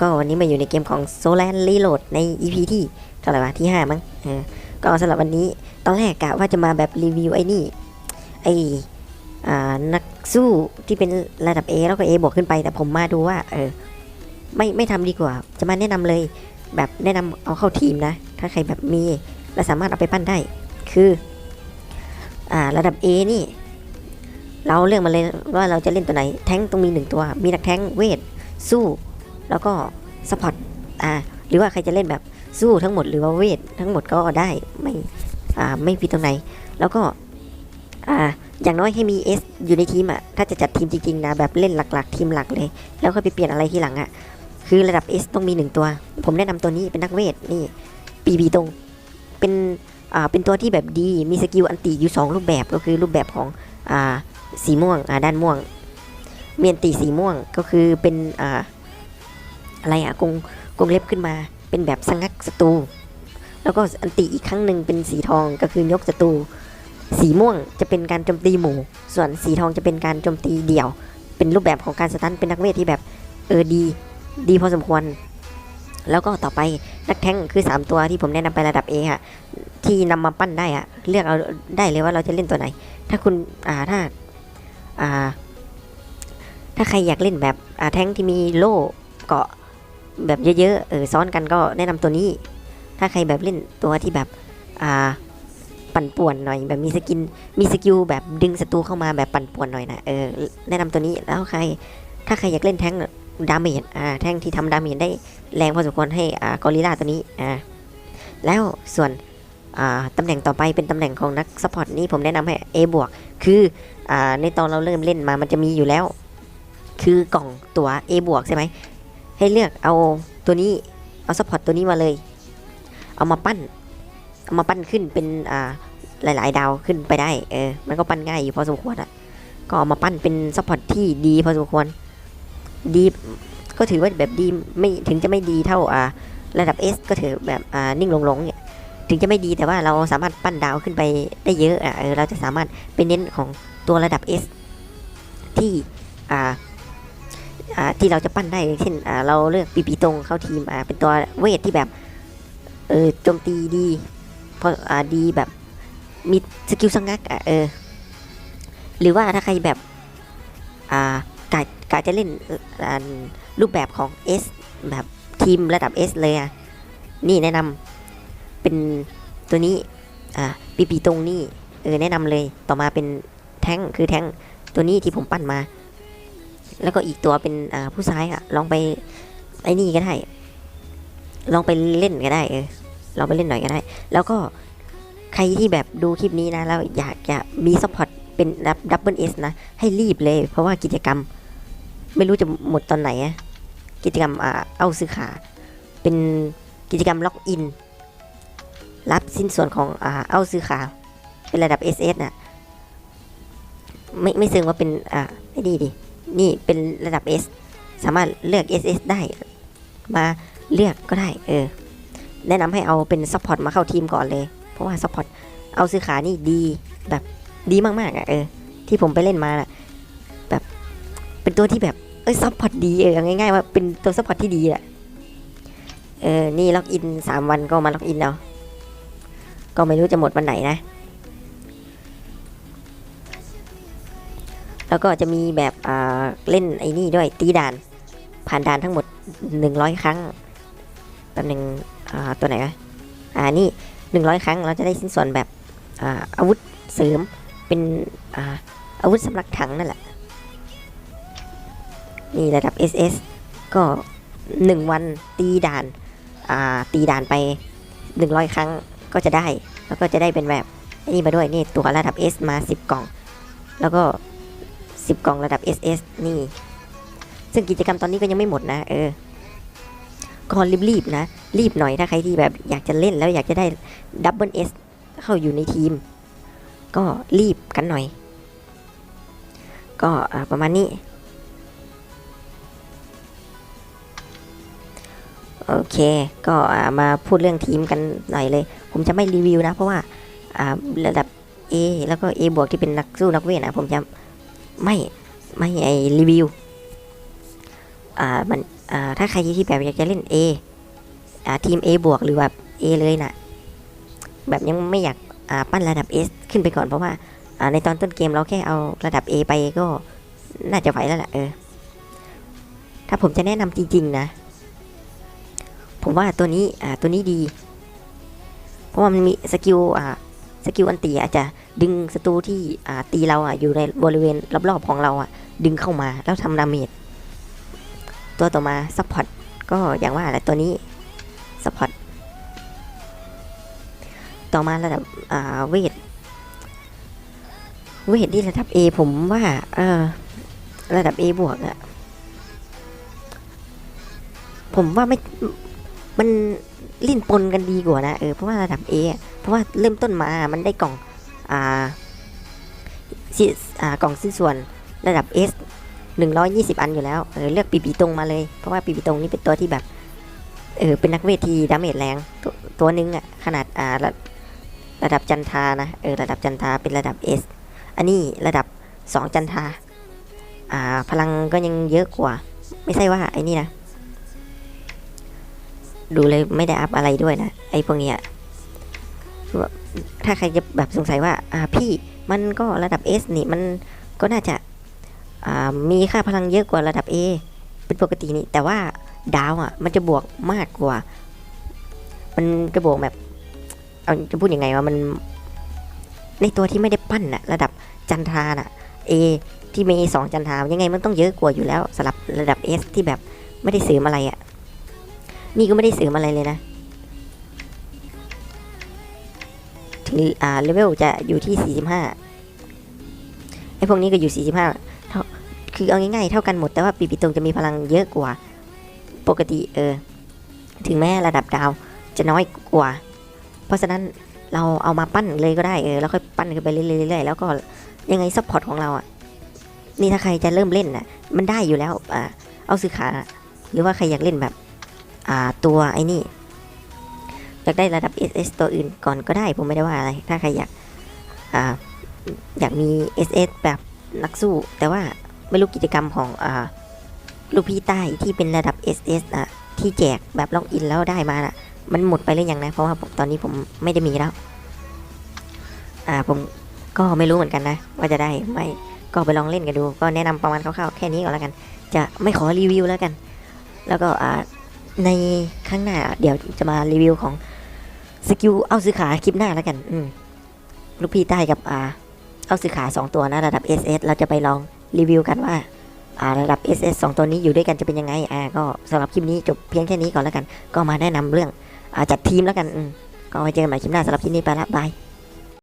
ก็วันนี้มาอยู่ในเกมของ s o l a n Reload ใน EP ที่เท่าไหร่วะที่ 5 มั้งเออก็สำหรับวันนี้ตอนแรกกะว่าจะมาแบบรีวิวไอ้นี่ไอ้นักสู้ที่เป็นระดับ A แล้วก็ A บวกขึ้นไป แต่ผมมาดูว่า เออ ไม่ไม่ทำดีกว่า จะมาแนะนำเลย แบบแนะนำเอาเข้าทีมนะ ถ้าใครแบบมี และสามารถเอาไปปั้นได้ คือ อ่าระดับ A นี่ เราเลือกมาเลยว่าเราจะเล่นตัวไหน แท้งต้องมีหนึ่งตัว มีนักแท้งเวทสู้ แล้วก็สปอร์ตอ่าหรือว่าใครจะเล่นแบบสู้ทั้งหมดหรือว่าเวททั้งหมดก็ได้ไม่อ่าไม่ผิดตรงไหน แล้วก็อ่าอย่างน้อยให้มี S อยู่ในทีมอะถ้าจะจัดทีมจริงๆนะแบบเล่นหลักๆ ทีมหลักเลย แล้วก็ไปเปลี่ยนอะไรทีหลังอะคือระดับ S ต้องมีหนึ่งตัว ผมแนะนำตัวนี้เป็นนักเวทนี่ปีบีตรงเป็นอ่าเป็นตัวที่แบบดีมีสกิลอันติอยู่ 2 รูปแบบก็คือรูปแบบของอ่าสีม่วงอ่าด้านม่วง เมียนตีสีม่วงก็คือเป็นอ่า อะไรอะกงกงเล็บขึ้นมาเป็นแบบสงักศัตรูแล้วก็อันติอีกครั้งหนึ่งเป็นสีทองก็คือยกศัตรูสีม่วงจะเป็นการโจมตีหมู่ ส่วนสีทองจะเป็นการโจมตีเดี่ยว เป็นรูปแบบของการสตันเป็นนักเวทที่แบบเออดีดีพอสมควร แล้วก็ต่อไปนักแท้งคือ 3 ตัวที่ผมแนะนำไประดับ A ฮะที่นำมาปั้นได้อะเลือกเอาได้เลยว่าเราจะเล่นตัวไหน ถ้าคุณอ่าถ้าอ่าถ้าใครอยากเล่นแบบอ่าแท้งที่มีโล่เกาะ แบบเยอะๆเออซ้อนกันก็แนะนำตัวนี้ ถ้าใครแบบเล่นตัวที่แบบอ่าปั่นป่วนหน่อย แบบมีสกินมีสกิลแบบดึงศัตรูเข้ามาแบบปั่นป่วนหน่อยนะเออแนะนำตัวนี้แล้วใคร ถ้าใครอยากเล่นแท้งดาเมจอ่าแท้งที่ทำดาเมจได้แรงพอสมควรให้อ่ากอริลลาตัวนี้อ่าแล้วส่วนอ่าตำแหน่งต่อไปเป็นตำแหน่งของนักซัพพอร์ตนี้ผมแนะนำให้ A บวกคืออ่าในตอนเราเริ่มเล่นมามันจะมีอยู่แล้ว คือกล่องตัว A บวกใช่ไหม ให้เลือกเอาตัวนี้เอาซัพพอร์ตตัวนี้มาเลย เอามาปั้น เอามาปั้นขึ้นเป็นอ่าหลาย ๆ ดาวขึ้นไปได้เออมันก็ปั้นง่ายอยู่พอสมควรอะก็เอามาปั้นเป็นซัพพอร์ตที่ดีพอสมควรดีก็ถือว่าแบบดีไม่ถึงจะไม่ดีเท่าอ่าระดับ S ก็ถือแบบอ่านิ่งลงๆเนี่ยถึงจะไม่ดีแต่ว่าเราสามารถปั้นดาวขึ้นไปได้เยอะอะเออเราจะสามารถไปเน้นของตัวระดับ S ที่อ่า ที่เราจะปั้นได้เช่นเราเลือกปีปีตรงเข้าทีมเป็นตัวเวทที่แบบเออโจมตีดีเพราะอ่าดีแบบมีสกิลสังงักเออหรือว่าถ้าใครแบบอ่ากะกะจะเล่นรูปแบบของ S แบบทีมระดับ S เลยอะนี่แนะนำเป็นตัวนี้อ่าปีปีตรงนี่เออแนะนำเลยต่อมาเป็นแท้งคือแท้งตัวนี้ที่ผมปั้นมา แล้วก็อีกตัวเป็นอ่าผู้ซ้ายอะลองไปไอ้นี่ก็ได้ ลองไปเล่นก็ได้เออลองไปเล่นหน่อยก็ได้ แล้วก็ใครที่แบบดูคลิปนี้นะแล้วอยากจะมีซัพพอร์ตเป็นดับเบิลเอสนะ ให้รีบเลย เพราะว่ากิจกรรม ไม่รู้จะหมดตอนไหนอะกิจกรรมอ่าเอาซื้อขา เป็นกิจกรรมล็อกอิน รับสิ้นส่วนของอ่าเอาซื้อขา เป็นระดับ SS น่ะไม่ไม่ซึ่งว่าเป็นอ่าไม่ดีดิ นี่เป็นระดับ S สามารถเลือก SS ได้ มาเลือกก็ได้ เออ แนะนำให้เอาเป็นซัพพอร์ตมาเข้าทีมก่อนเลย เพราะว่าซัพพอร์ตเอาซื้อขานี่ดีแบบดีมากๆอะเออ ที่ผมไปเล่นมาน่ะแบบเป็นตัวที่แบบ เอ้ยซัพพอร์ตดีเออง่ายๆว่าเป็นตัวซัพพอร์ตที่ดีอะเออ นี่ล็อกอินสามวันก็มาล็อกอินเอาก็ไม่รู้จะหมดวันไหนนะ แล้วก็จะมีแบบเล่นไอ้นี่ด้วยตีด่าน ผ่านด่านทั้งหมด 100 ครั้งแป๊บหนึงอ่าตัวไหนวะอ่านี่ 100 ครั้งเราจะได้สิ้นส่วนแบบอาอาวุธเสริมเป็นอาอาวุธสำหรับถังนั่นแหละนี่ระดับ SS ก็ 1 วันตีด่านาตีด่านไป 100 ครั้งก็จะได้ แล้วก็จะได้เป็นแบบไอ้นี่มาด้วยนี่ตัวระดับ S มา 10 กล่อง แล้วก็ 10 กล่องระดับ SS นี่ ซึ่งกิจกรรมตอนนี้ก็ยังไม่หมดนะ เออก็รีบๆนะ รีบหน่อยถ้าใครที่แบบอยากจะเล่นแล้วอยากจะได้ดับเบิล S เข้าอยู่ในทีม ก็รีบกันหน่อย ก็ประมาณนี้ โอเค ก็มาพูดเรื่องทีมกันหน่อยเลย ผมจะไม่รีวิวนะ เพราะว่าระดับ A แล้วก็ A บวกที่เป็นนักสู้นักเวทนะผมจะ ไม่ไม่ไอรีวิวอ่ามันอ่าถ้าใครที่แบบอยากจะเล่น A อ่าทีม A บวกหรือแบบ A เลยนะแบบยังไม่อยากอ่าปั้นระดับ S ขึ้นไปก่อนเพราะว่าอ่าในตอนต้นเกมเราแค่เอาระดับ A ไปก็น่าจะไหวแล้วแหละเออ ถ้าผมจะแนะนำจริง ๆ นะ ผมว่าตัวนี้อ่าตัวนี้ดี เพราะว่ามันมีสกิลอ่าสกิลอันตีอาจจะ ดึงศัตรูที่อ่าตีเราอะอยู่ในบริเวณรอบๆของเราอะดึงเข้ามาแล้วทำดาเมจตัวต่อมาซัพพอร์ตก็อย่างว่าแหละตัวนี้ซัพพอร์ตต่อมาระดับอ่าเวทเวทที่ระดับ A ผมว่าเออระดับ A บวกอะผมว่าไม่มันลิ้นปนกันดีกว่านะเออเพราะว่าระดับ A อเพราะว่าเริ่มต้นมามันได้กล่อง กล่องสิ้นส่วนระดับ S 120 อันอยู่แล้ว เออเลือกปีปีตรงมาเลย เพราะว่าปีปีตรงนี่เป็นตัวที่แบบ เออเป็นนักเวททีดาเมจแรงตัวตัวหนึงอะขนาดอ่าระระดับจันทานะ เออระดับจันทาเป็นระดับ S อันนี้ระดับ 2 จันทา อ่าพลังก็ยังเยอะกว่า ไม่ใช่ว่าไอ้นี่นะ ดูเลยไม่ได้อัพอะไรด้วยนะไอ้พวกเนี้ย ถ้าใครจะแบบสงสัยว่าอ่าพี่มันก็ระดับ S นี่มันก็น่าจะอ่ามีค่าพลังเยอะกว่าระดับ A เป็นปกตินี่แต่ว่าดาวอะมันจะบวกมากกว่า มันจะบวกแบบเอาจะพูดยังไงว่ามันในตัวที่ไม่ได้ปั้นน่ะระดับจันทราน่ะ A ที่มีสองจันทรายังไงมันต้องเยอะกว่าอยู่แล้วสำหรับระดับ S ที่แบบไม่ได้เสริมอะไรอะ นี่ก็ไม่ได้เสริมอะไรเลยนะ ถึงอ่าเลเวลจะอยู่ที่ 45ไอ้พวกนี้ก็อยู่ 45เท่าคือเอาง่ายๆเท่ากันหมดแต่ว่าปีปิตรงจะมีพลังเยอะกว่า ปกติเออถึงแม้ระดับดาวจะน้อยกว่า เพราะฉะนั้นเราเอามาปั้นเลยก็ได้เออแล้วค่อยปั้นขึ้นไปเรื่อยๆแล้วก็ยังไงซัพพอร์ตของเราอะนี่ถ้าใครจะเริ่มเล่นน่ะมันได้อยู่แล้วอ่าเอาซื้อขาหรือว่าใครอยากเล่นแบบ อ่าตัวไอ้นี่ากได้ระดับ SS ตัวอื่นก่อนก็ได้ ผมไม่ได้ว่าอะไร ถ้าใครอยากอ่าอยากมี SS แบบนักสู้ แต่ว่าไม่รู้กิจกรรมของอ่าลูกพี่ใต้ที่เป็นระดับ SS อะที่แจกแบบล็อกอินแล้วได้มาน่ะ มันหมดไปหรือยังนะ เพราะว่าผมตอนนี้ผมไม่ได้มีแล้ว อ่าผมก็ไม่รู้เหมือนกันนะ ว่าจะได้ไหมก็ไปลองเล่นกันดู ก็แนะนำประมาณคร่าวๆแค่นี้ก่อนแล้วกัน จะไม่ขอรีวิวแล้วกัน แล้วก็อ่าในข้างหน้าเดี๋ยวจะมารีวิวของ สกิลเอาซื้อขาคลิปหน้าแล้วกัน อืมลูกพี่ใต้กับอ่าเอาซื้อขาสองตัวนะระดับ SS เราจะไปลองรีวิวกันว่าอ่าระดับ SS สองตัวนี้อยู่ด้วยกันจะเป็นยังไงอ่าก็สำหรับคลิปนี้จบเพียงแค่นี้ก่อนแล้วกัน ก็มาแนะนำเรื่องอ่าจัดทีมแล้วกันอืมก็ไว้เจอกันใหม่คลิปหน้าสำหรับคลิปนี้ไปละบาย